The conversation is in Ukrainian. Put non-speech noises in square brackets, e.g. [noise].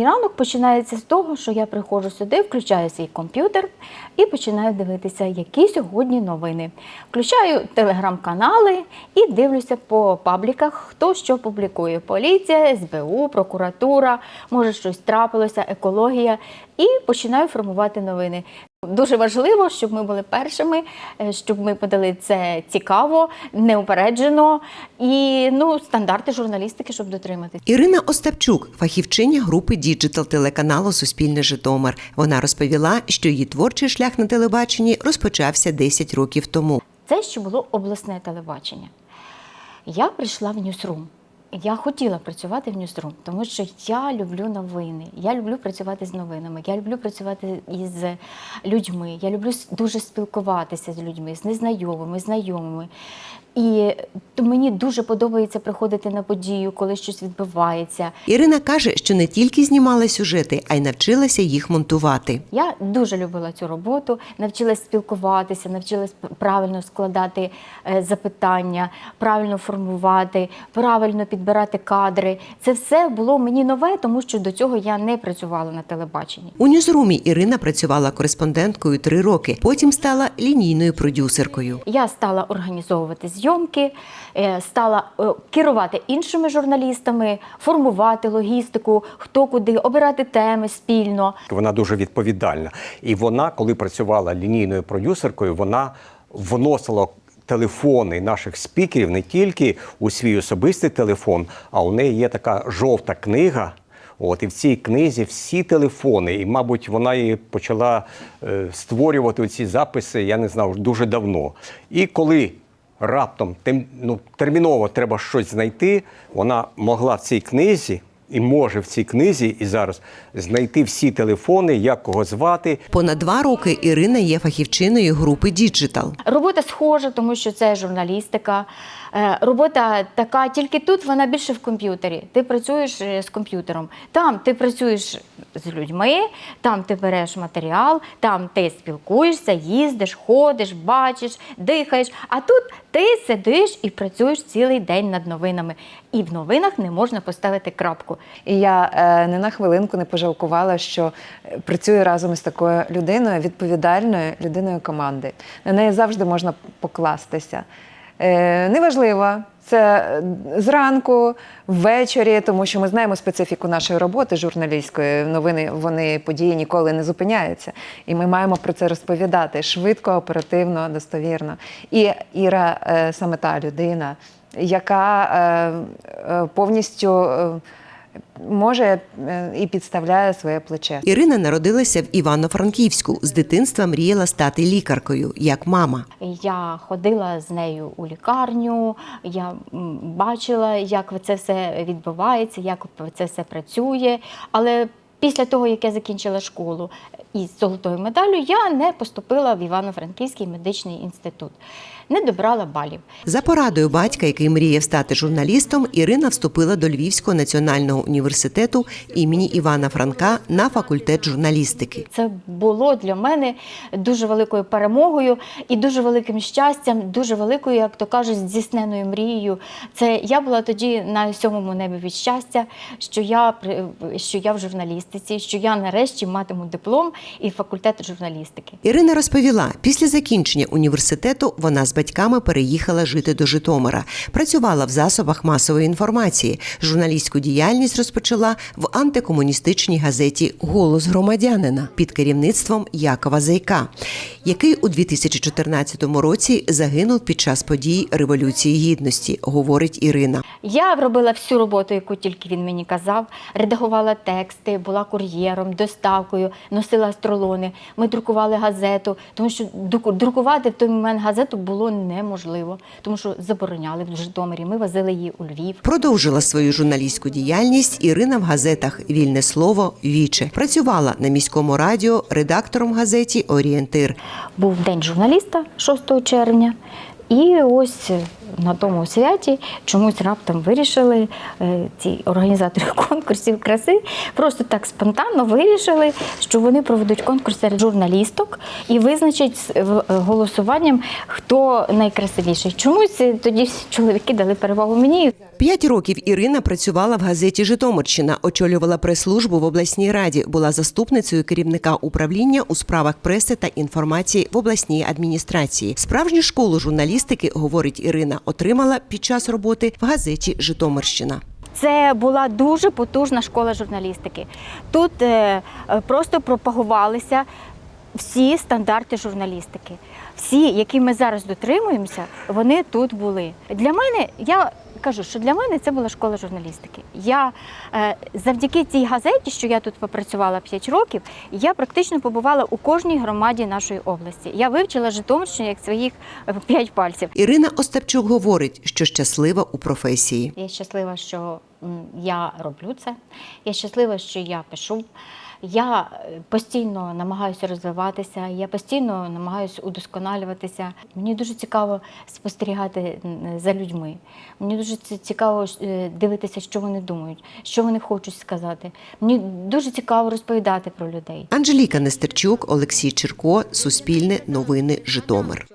І Ранок починається з того, що я приходжу сюди, включаю свій комп'ютер і починаю дивитися, які сьогодні новини. Включаю телеграм-канали і дивлюся по пабліках, хто що публікує: поліція, СБУ, прокуратура, може щось трапилося, екологія, і починаю формувати новини. Дуже важливо, щоб ми були першими, е, щоб ми подали це цікаво, неупереджено і ну стандарти журналістики, щоб дотриматися. Ірина Остапчук, фахівчиня групи діджитал телеканалу Суспільне Житомир. Вона розповіла, що її творчий шлях на телебаченні розпочався 10 років тому. Це ще було обласне телебачення. Я прийшла в Ньюсрум. Я хотіла працювати в Ньюсрум, тому що я люблю новини. Я люблю працювати з новинами. Я люблю працювати із людьми. Я люблю дуже спілкуватися з людьми, з незнайомими, знайомими. І то мені дуже подобається приходити на подію, коли щось відбувається. Ірина каже, що не тільки знімала сюжети, а й навчилася їх монтувати. Я дуже любила цю роботу, навчилась спілкуватися, навчилась правильно складати е, запитання, правильно формувати, правильно підбирати кадри. Це все було мені нове, тому що до цього я не працювала на телебаченні. У Ньюзрумі Ірина працювала кореспонденткою три роки, потім стала лінійною продюсеркою. Я стала організовувати зйомки, е, стала е, керувати іншими журналістами, формувати логістику, хто куди, обирати теми спільно. Вона дуже відповідальна. І вона, коли працювала лінійною продюсеркою, вона вносила телефони наших спікерів не тільки у свій особистий телефон, а у неї є така жовта книга. От і в цій книзі всі телефони, і, мабуть, вона її почала е, створювати ці записи, я не знав, дуже давно. І коли раптом тим, ну, терміново треба щось знайти, вона могла в цій книзі і може в цій книзі і зараз знайти всі телефони, як кого звати, Понад два роки Ірина є фахівчиною групи діджитал. Робота схожа, тому що це журналістика. Е, Робота така, тільки тут вона більше в комп'ютері. Ти працюєш е, з комп'ютером. Там ти працюєш з людьми, там ти береш матеріал, там ти спілкуєшся, їздиш, ходиш, бачиш, дихаєш. А тут ти сидиш і працюєш цілий день над новинами. І в новинах не можна поставити крапку. І я е, не на хвилинку не пожалкувала, що е, працюю разом із такою людиною, відповідальною людиною команди. На неї завжди можна покластися. Е, неважливо, це е, зранку, ввечері, тому що ми знаємо специфіку нашої роботи журналістської. Новини, вони події ніколи не зупиняються. І ми маємо про це розповідати швидко, оперативно, достовірно. І Іра е, саме та людина, яка е, е, повністю. е, може і підставляє своє плече. Ірина народилася в Івано-Франківську. З дитинства мріяла стати лікаркою, як мама. Я ходила з нею у лікарню, я бачила, як це все відбувається, як це все працює. Але після того, як я закінчила школу із золотою медаллю, я не поступила в Івано-Франківський медичний інститут, не добрала балів. За порадою батька, який мріяв стати журналістом, Ірина вступила до Львівського національного університету імені Івана Франка на факультет журналістики. Це було для мене дуже великою перемогою і дуже великим щастям, дуже великою, як то кажуть, здійсненою мрією. Це я була тоді на сьомому небі від щастя, що я що я в журналістиці, що я нарешті матиму диплом і факультет журналістики. Ірина розповіла, після закінчення університету вона з батьками переїхала жити до Житомира. Працювала в засобах масової інформації. Журналістську діяльність розпочала в антикомуністичній газеті Голос громадянина під керівництвом Якова Зайка, який у 2014 році загинув під час подій Революції Гідності, говорить Ірина. Я робила всю роботу, яку тільки він мені казав. Редагувала тексти, була кур'єром, доставкою, носила астролони. Ми друкували газету, тому що друку- друкувати в той момент газету було неможливо, тому що забороняли в Житомирі. Ми возили її у Львів. Продовжила свою журналістську діяльність Ірина в газетах Вільне слово Віче. Працювала на міському радіо редактором газеті Орієнтир. Був день журналіста 6 червня. І ось на тому святі чомусь раптом вирішили е, ці організатори [laughs] конкурсів краси, просто так спонтанно вирішили, що вони проведуть конкурс серед журналісток і визначать в- голосуванням, хто найкрасивіший. Чомусь е, тоді чоловіки дали перевагу мені. П'ять років Ірина працювала в газеті Житомирщина, очолювала прес-службу в обласній раді, була заступницею керівника управління у справах преси та інформації в обласній адміністрації. Справжню школу журналістики, говорить Ірина, отримала під час роботи в газеті Житомирщина. Це була дуже потужна школа журналістики. Тут е, е, просто пропагувалися всі стандарти журналістики. Всі, які ми зараз дотримуємося, вони тут були. Для мене, я кажу, що для мене це була школа журналістики. Я е, завдяки цій газеті, що я тут попрацювала 5 років, я практично побувала у кожній громаді нашої області. Я вивчила Житомирщину як своїх 5 пальців. Ірина Остапчук говорить, що щаслива у професії. Я щаслива, що я роблю це. Я щаслива, що я пишу. Я е, постійно намагаюся розвиватися, я постійно намагаюся удосконалюватися. Мені дуже цікаво спостерігати за людьми. Мені дуже цікаво е, дивитися, що вони думають, що вони хочуть сказати. Мені дуже цікаво розповідати про людей. Анжеліка Нестерчук, Олексій Черко, Суспільне, Новини, Житомир.